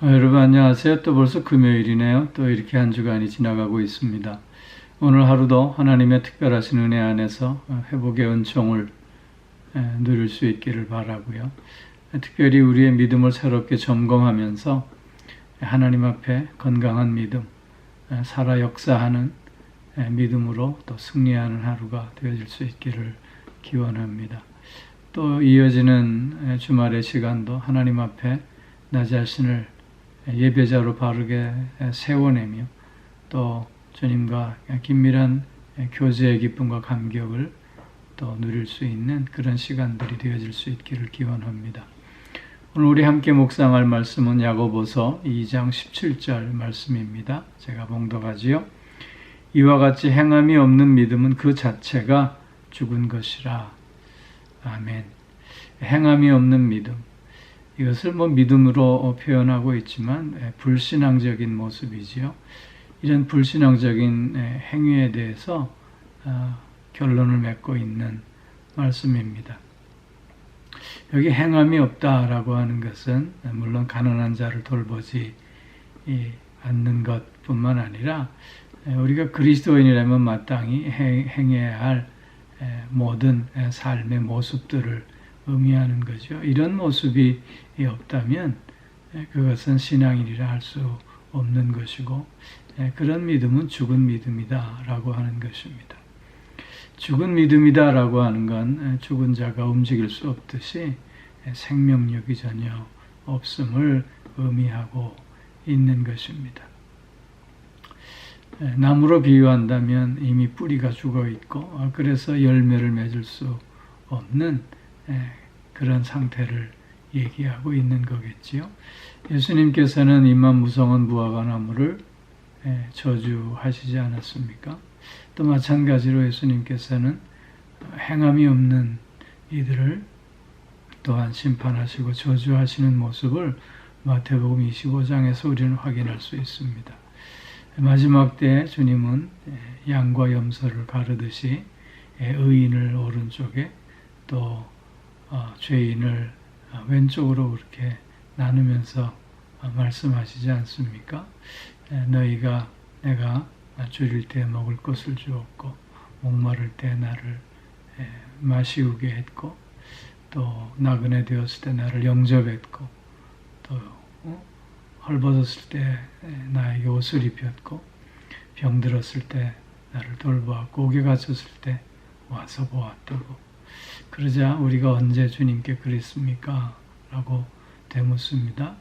어, 여러분 안녕하세요. 또 벌써 금요일이네요. 또 이렇게 한 주간이 지나가고 있습니다. 오늘 하루도 하나님의 특별하신 은혜 안에서 어, 회복의 은총을 에, 누릴 수 있기를 바라고요. 특별히 우리의 믿음을 새롭게 점검하면서 하나님 앞에 건강한 믿음, 에, 살아 역사하는 에, 믿음으로 또 승리하는 하루가 되어질 수 있기를 기원합니다. 또 이어지는 에, 주말의 시간도 하나님 앞에 나 자신을 예배자로 바르게 세워내며 또 주님과 긴밀한 교제의 기쁨과 감격을 또 누릴 수 있는 그런 시간들이 되어질 수 있기를 기원합니다. 오늘 우리 함께 묵상할 말씀은 야고보서 2장 17절 말씀입니다. 제가 봉독하지요. 이와 같이 행함이 없는 믿음은 그 자체가 죽은 것이라. 아멘. 행함이 없는 믿음. 이것을 뭐 믿음으로 표현하고 있지만 예, 불신앙적인 모습이지요. 이런 불신앙적인 예, 행위에 대해서 아, 결론을 맺고 있는 말씀입니다. 여기 행함이 없다라고 하는 것은 물론 가난한 자를 돌보지 않는 것뿐만 아니라 예, 우리가 그리스도인이라면 마땅히 행해야 할 모든 삶의 모습들을 의미하는 거죠. 이런 모습이 없다면 그것은 신앙이라 할 수 없는 것이고 그런 믿음은 죽은 믿음이다라고 하는 것입니다. 죽은 믿음이다라고 하는 건 죽은 자가 움직일 수 없듯이 생명력이 전혀 없음을 의미하고 있는 것입니다. 나무로 비유한다면 이미 뿌리가 죽어 있고 그래서 열매를 맺을 수 없는 그런 상태를 얘기하고 있는 거겠지요. 예수님께서는 임만 무성한 무화과 나무를 저주하시지 않았습니까? 또 마찬가지로 예수님께서는 행함이 없는 이들을 또한 심판하시고 저주하시는 모습을 마태복음 25장에서 우리는 확인할 수 있습니다. 마지막 때 주님은 양과 염소를 가르듯이 의인을 오른쪽에 또 어, 죄인을 어, 왼쪽으로 그렇게 나누면서 어, 말씀하시지 않습니까? 너희가 내가 줄일 때 먹을 것을 주었고 목마를 때 나를 마시우게 했고 또 나그네 되었을 때 나를 영접했고 또 헐벗었을 때 나에게 옷을 입혔고 병들었을 때 나를 돌보았고 옥에 갇혔을 때 와서 보았다고 그러자 우리가 언제 주님께 그랬습니까? 라고 되묻습니다.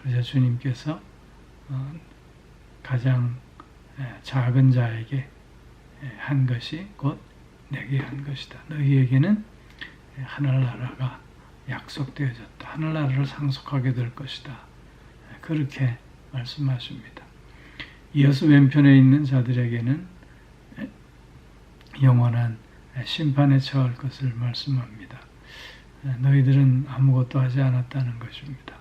그러자 주님께서 어, 가장 작은 자에게 한 것이 곧 내게 한 것이다. 너희에게는 하늘나라가 약속되어졌다. 하늘나라를 상속하게 될 것이다. 그렇게 말씀하십니다. 이어서 왼편에 있는 자들에게는 영원한 심판에 처할 것을 말씀합니다. 너희들은 아무것도 하지 않았다는 것입니다.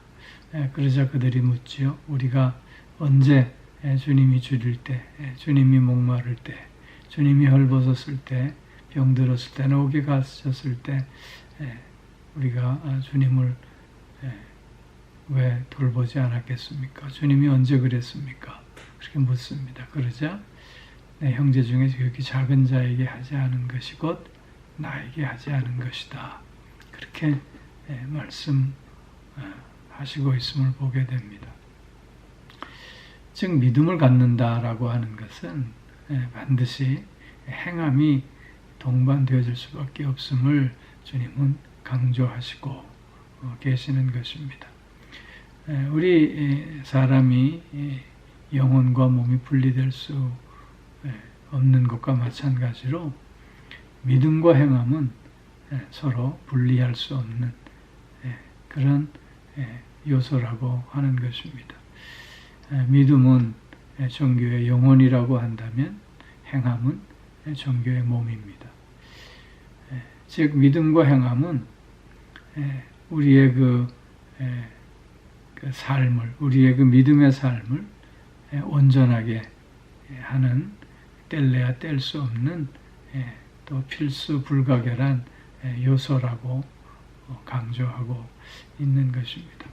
그러자 그들이 묻지요. 우리가 언제 주님이 줄일 때, 주님이 목마를 때, 주님이 헐벗었을 때, 병들었을 때, 옥에 갇혔을 때, 우리가 주님을 왜 돌보지 않았겠습니까? 주님이 언제 그랬습니까? 그렇게 묻습니다. 그러자 내 형제 중에 그렇게 작은 자에게 하지 않은 것이 곧 나에게 하지 않은 것이다. 그렇게 예, 말씀하시고 있음을 보게 됩니다. 즉 믿음을 갖는다라고 하는 것은 예, 반드시 행함이 동반되어질 수밖에 없음을 주님은 강조하시고 어, 계시는 것입니다. 예, 우리 사람이 영혼과 몸이 분리될 수 예, 없는 것과 마찬가지로 믿음과 행함은 예, 서로 분리할 수 없는 예, 그런 요소라고 하는 것입니다. 믿음은 종교의 영혼이라고 한다면 행함은 종교의 몸입니다. 즉 믿음과 행함은 우리의 그, 그 삶을 우리의 그 믿음의 삶을 온전하게 하는 뗄래야 뗄 수 없는 예, 또 필수 불가결한 예, 요소라고 어, 강조하고 있는 것입니다.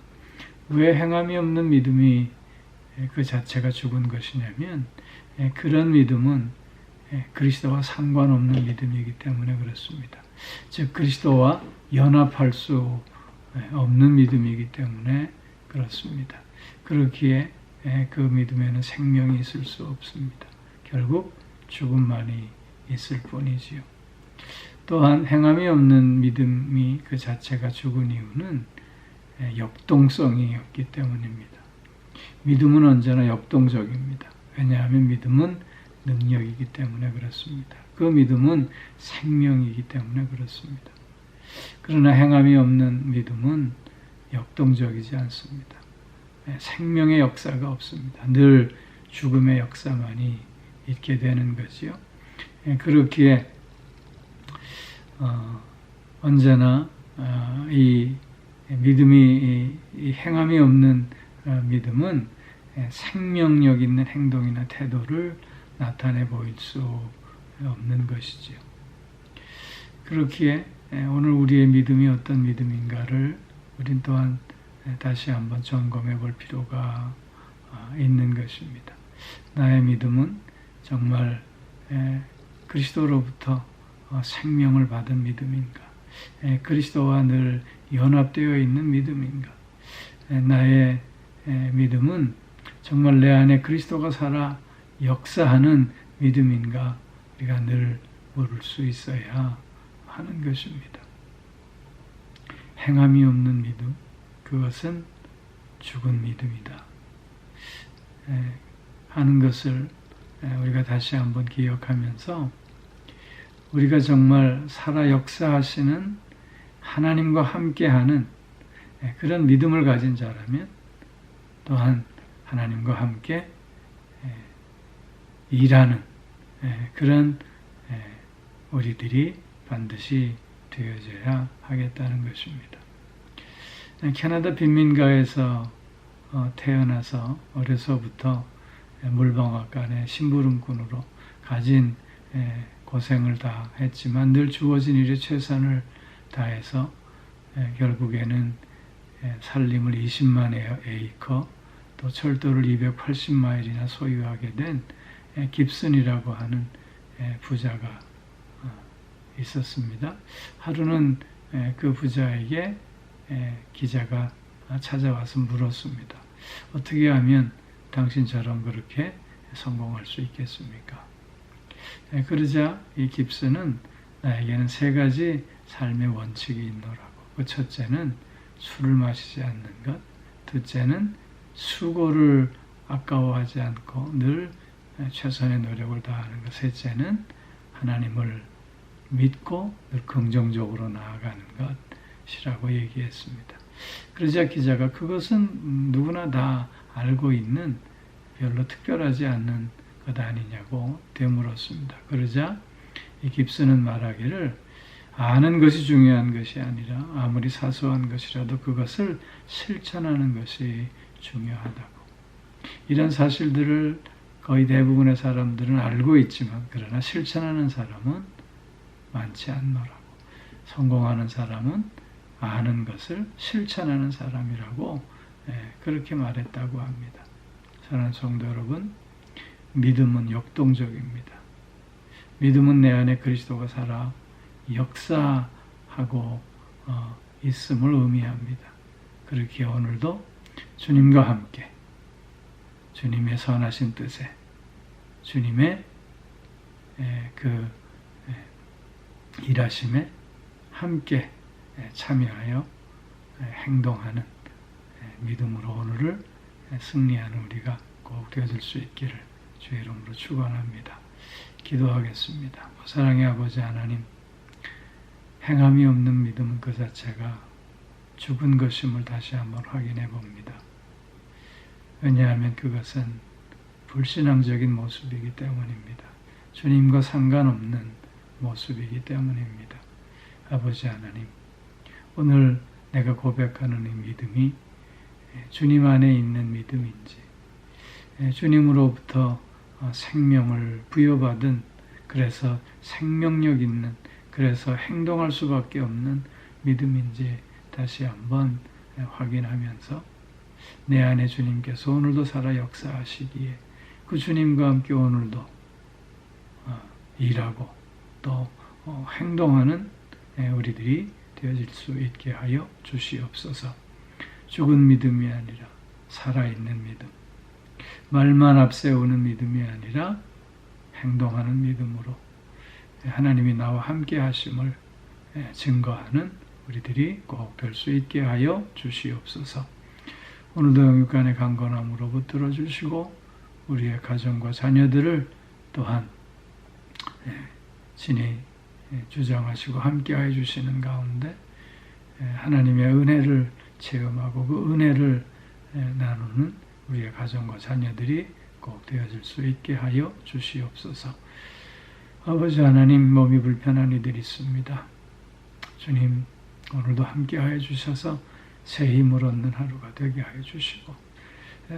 왜 행함이 없는 믿음이 그 자체가 죽은 것이냐면 그런 믿음은 그리스도와 상관없는 믿음이기 때문에 그렇습니다. 즉 그리스도와 연합할 수 없는 믿음이기 때문에 그렇습니다. 그렇기에 그 믿음에는 생명이 있을 수 없습니다. 결국 죽음만이 있을 뿐이지요. 또한 행함이 없는 믿음이 그 자체가 죽은 이유는 역동성이 없기 때문입니다. 믿음은 언제나 역동적입니다. 왜냐하면 믿음은 능력이기 때문에 그렇습니다. 그 믿음은 생명이기 때문에 그렇습니다. 그러나 행함이 없는 믿음은 역동적이지 않습니다. 생명의 역사가 없습니다. 늘 죽음의 역사만이 있게 되는 거지요. 그렇기에 어, 언제나 어, 이 믿음이 이 행함이 없는 어, 믿음은 생명력 있는 행동이나 태도를 나타내 보일 수 없는 것이지요. 그렇기에 오늘 우리의 믿음이 어떤 믿음인가를 우린 또한 다시 한번 점검해 볼 필요가 있는 것입니다. 나의 믿음은 정말 그리스도로부터 어, 생명을 받은 믿음인가? 그리스도와 늘 연합되어 있는 믿음인가? 나의 믿음은 정말 내 안에 그리스도가 살아 역사하는 믿음인가? 우리가 늘 물을 수 있어야 하는 것입니다. 행함이 없는 믿음, 그것은 죽은 믿음이다. 하는 것을 우리가 다시 한번 기억하면서 우리가 정말 살아 역사하시는 하나님과 함께하는 예, 그런 믿음을 가진 자라면 또한 하나님과 함께 예, 일하는 예, 그런 우리들이 반드시 되어져야 하겠다는 것입니다. 캐나다 빈민가에서 어, 태어나서 어려서부터 물방앗간의 심부름꾼으로 가진 고생을 다 했지만 늘 주어진 일에 최선을 다해서 결국에는 살림을 20만 에이커 또 철도를 280마일이나 소유하게 된 깁슨이라고 하는 부자가 어, 있었습니다. 하루는 그 부자에게 기자가 찾아와서 물었습니다. 어떻게 하면 당신처럼 그렇게 성공할 수 있겠습니까? 네, 그러자 이 깁스는 나에게는 세 가지 삶의 원칙이 있노라고. 그 첫째는 술을 마시지 않는 것, 둘째는 수고를 아까워하지 않고 늘 최선의 노력을 다하는 것, 셋째는 하나님을 믿고 늘 긍정적으로 나아가는 것이라고 얘기했습니다. 그러자 기자가 그것은 누구나 다 알고 있는 별로 특별하지 않는 것 아니냐고 되물었습니다. 그러자 이 깁스는 말하기를 아는 것이 중요한 것이 아니라 아무리 사소한 것이라도 그것을 실천하는 것이 중요하다고. 이런 사실들을 거의 대부분의 사람들은 알고 있지만 그러나 실천하는 사람은 많지 않노라고. 성공하는 사람은 아는 것을 실천하는 사람이라고 예, 그렇게 말했다고 합니다. 사랑하는 성도 여러분, 믿음은 역동적입니다. 믿음은 내 안에 그리스도가 살아 역사하고 어, 있음을 의미합니다. 그렇게 오늘도 주님과 함께 주님의 선하신 뜻에 주님의 에, 그 에, 일하심에 함께 에, 참여하여 행동하는 믿음으로 오늘을 승리하는 우리가 꼭 되어질 수 있기를 주의 이름으로 축원합니다. 기도하겠습니다. 사랑의 아버지 하나님, 행함이 없는 믿음은 그 자체가 죽은 것임을 다시 한번 확인해 봅니다. 왜냐하면 그것은 불신앙적인 모습이기 때문입니다. 주님과 상관없는 모습이기 때문입니다. 아버지 하나님, 오늘 내가 고백하는 이 믿음이 주님 안에 있는 믿음인지, 주님으로부터 어, 생명을 부여받은 그래서 생명력 있는 그래서 행동할 수밖에 없는 믿음인지 다시 한번 확인하면서 내 안에 주님께서 오늘도 살아 역사하시기에 그 주님과 함께 오늘도 어, 일하고 또 어, 행동하는 예, 우리들이 되어질 수 있게 하여 주시옵소서. 죽은 믿음이 아니라 살아있는 믿음. 말만 앞세우는 믿음이 아니라 행동하는 믿음으로 하나님이 나와 함께 하심을 예, 증거하는 우리들이 꼭 될 수 있게 하여 주시옵소서. 오늘도 영육간의 강건함으로 붙들어 주시고 우리의 가정과 자녀들을 또한 예, 친히 예, 주장하시고 함께해 주시는 가운데 하나님의 은혜를 체험하고 그 은혜를 나누는 우리의 가정과 자녀들이 꼭 되어질 수 있게 하여 주시옵소서. 아버지 하나님 몸이 불편한 이들이 있습니다. 주님 오늘도 함께하여 주셔서 새 힘을 얻는 하루가 되게 하여 주시고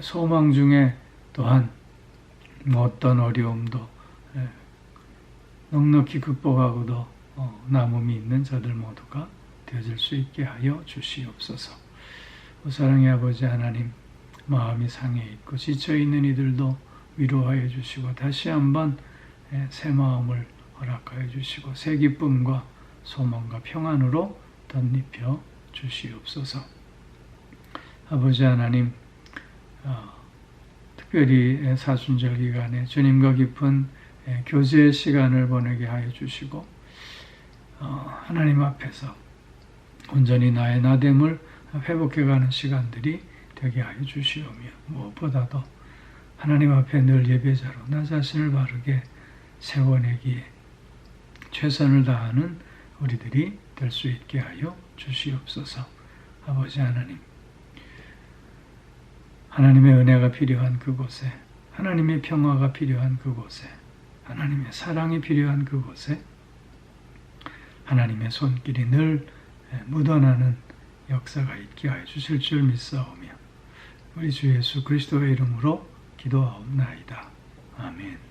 소망 중에 또한 어떤 어려움도 넉넉히 극복하고도 어, 남음이 있는 자들 모두가 되어질 수 있게 하여 주시옵소서. 사랑의 아버지 하나님 마음이 상해 있고 지쳐 있는 이들도 위로하여 주시고 다시 한번 새 마음을 허락하여 주시고 새 기쁨과 소망과 평안으로 덧입혀 주시옵소서. 아버지 하나님, 어, 특별히 사순절 기간에 주님과 깊은 교제의 시간을 보내게 하여 주시고 어, 하나님 앞에서 온전히 나의 나됨을 회복해가는 시간들이 되게 하여 주시오며 무엇보다도 하나님 앞에 늘 예배자로 나 자신을 바르게 세워내기에 최선을 다하는 우리들이 될 수 있게 하여 주시옵소서. 아버지 하나님, 하나님의 은혜가 필요한 그곳에, 하나님의 평화가 필요한 그곳에, 하나님의 사랑이 필요한 그곳에, 하나님의 손길이 늘 묻어나는 역사가 있게 하여 주실 줄 믿사오며, 우리 주 예수 그리스도의 이름으로 기도하옵나이다. 아멘.